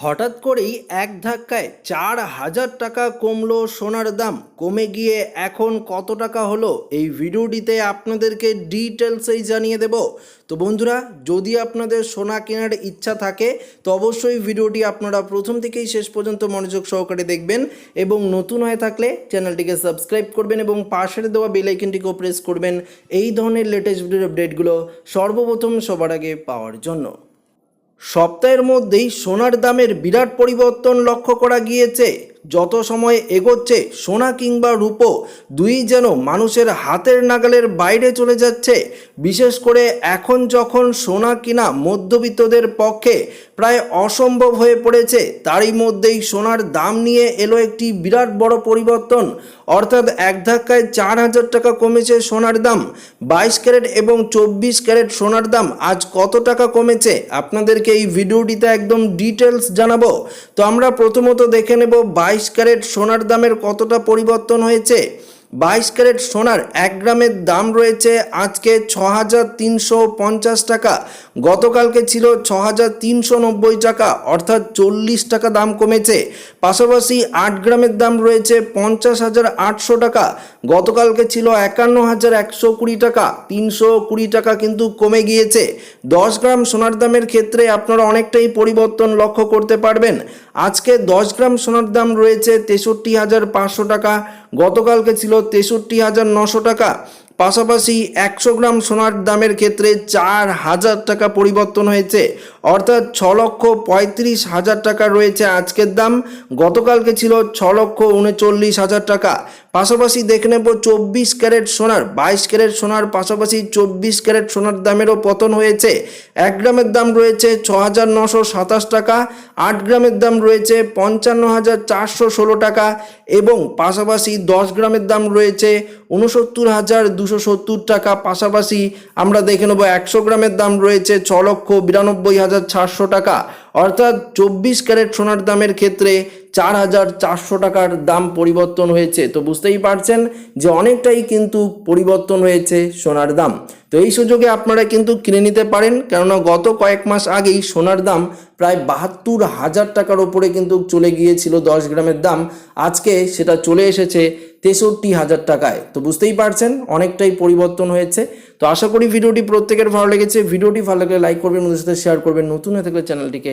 হঠাৎ করেই এক ধাক্কায় চার হাজার টাকা কমলো সোনার দাম। কমে গিয়ে এখন কত টাকা হলো এই ভিডিওটিতে আপনাদেরকে ডিটেলসেই জানিয়ে দেব। তো বন্ধুরা, যদি আপনাদের সোনা কেনার ইচ্ছা থাকে, তো অবশ্যই ভিডিওটি আপনারা প্রথম থেকেই শেষ পর্যন্ত মনোযোগ সহকারে দেখবেন এবং নতুন হয়ে থাকলে চ্যানেলটিকে সাবস্ক্রাইব করবেন এবং পাশের দেওয়া বেল আইকনটিকেও প্রেস করবেন। এই ধরনের লেটেস্ট ভিডিওর আপডেটগুলো সর্বপ্রথম সবার আগে পাওয়ার জন্য। সপ্তাহের মধ্যেই সোনার দামের বিরাট পরিবর্তন লক্ষ্য করা গিয়েছে। যত সময় এগোচ্ছে, সোনা কিংবা রূপো, দুই যেন মানুষের হাতের নাগালের বাইরে চলে যাচ্ছে। বিশেষ করে এখন যখন সোনা কিনা মধ্যবিত্তদের পক্ষে প্রায় অসম্ভব হয়ে পড়েছে। তারই মধ্যেই সোনার দাম নিয়ে এলো একটি বিরাট বড় পরিবর্তন। অর্থাৎ এক ধাক্কায় চার হাজার টাকা কমেছে সোনার দাম। বাইশ ক্যারেট এবং চব্বিশ ক্যারেট সোনার দাম আজ কত টাকা কমেছে? আপনাদেরকে এই ভিডিওটিতে একদম ডিটেলস জানাব। তো আমরা প্রথমত দেখে নেব বাইশ ক্যারেট সোনার দামের কতটা পরিবর্তন হয়েছে। বাইশ ক্যারেট সোনার এক গ্রামের দাম রয়েছে আজকে ছ হাজার তিনশো পঞ্চাশ টাকা। গতকালকে ছিল ছ হাজার তিনশো নব্বই টাকা, অর্থাৎ চল্লিশ টাকা দাম কমেছে। পাশাপাশি আট গ্রামের দাম রয়েছে পঞ্চাশ হাজার আটশো টাকা। গতকালকে ছিল একান্ন হাজার একশো কুড়ি টাকা, তিনশো কুড়ি টাকা কিন্তু কমে গিয়েছে। দশ গ্রাম সোনার দামের ক্ষেত্রে আপনারা অনেকটাই পরিবর্তন লক্ষ্য করতে পারবেন। আজকে দশ গ্রাম সোনার দাম রয়েছে তেষট্টি হাজার পাঁচশো টাকা, গতকালকে ছিল তেষট্টি হাজার নশো টাকা। পাশাপাশি একশো গ্রাম সোনার দামের ক্ষেত্রে চার হাজার টাকা পরিবর্তন হয়েছে। অর্থাৎ ছ লক্ষ পঁয়ত্রিশ হাজার টাকা রয়েছে আজকের দাম। গতকালকে ছিল ছ লক্ষ উনচল্লিশ হাজার টাকা। পাশাপাশি দেখে নেব চব্বিশ ক্যারেট সোনার, বাইশ ক্যারেট সোনার, পাশাপাশি চব্বিশ ক্যারেট সোনার দামেরও পতন হয়েছে। এক গ্রামের দাম রয়েছে ছ হাজার নশো সাতাশ টাকা, আট গ্রামের দাম রয়েছে পঞ্চান্ন হাজার চারশো ষোলো টাকা এবং পাশাপাশি দশ গ্রামের দাম রয়েছে উনসত্তর হাজার দুশো সত্তর টাকা পাশাপাশি আমরা দেখে নেব একশো গ্রামের দাম রয়েছে ছ লক্ষ বিরানব্বই হাজার চারশো টাকা। অর্থাৎ চব্বিশ ক্যারেট সোনার দামের ক্ষেত্রে চার হাজার চারশো টাকার দাম পরিবর্তন হয়েছে। তো বুঝতেই পারছেন যে অনেকটাই কিন্তু পরিবর্তন হয়েছে সোনার দাম। তো এই সুযোগে আপনারা কিন্তু কিনে নিতে পারেন, কেননা গত কয়েক মাস আগেই সোনার দাম প্রায় বাহাত্তর হাজার টাকার ওপরে কিন্তু চলে গিয়েছিল দশ গ্রামের দাম। আজকে সেটা চলে এসেছে তেষট্টি হাজার টাকায়। তো বুঝতেই পারছেন অনেকটাই পরিবর্তন হয়েছে। তো আশা করি ভিডিওটি প্রত্যেকের ভালো লেগেছে। ভিডিওটি ভালো লাগলে লাইক করবেন ওদের সাথে শেয়ার করবেন। নতুন হয়ে থাকলে চ্যানেলটিকে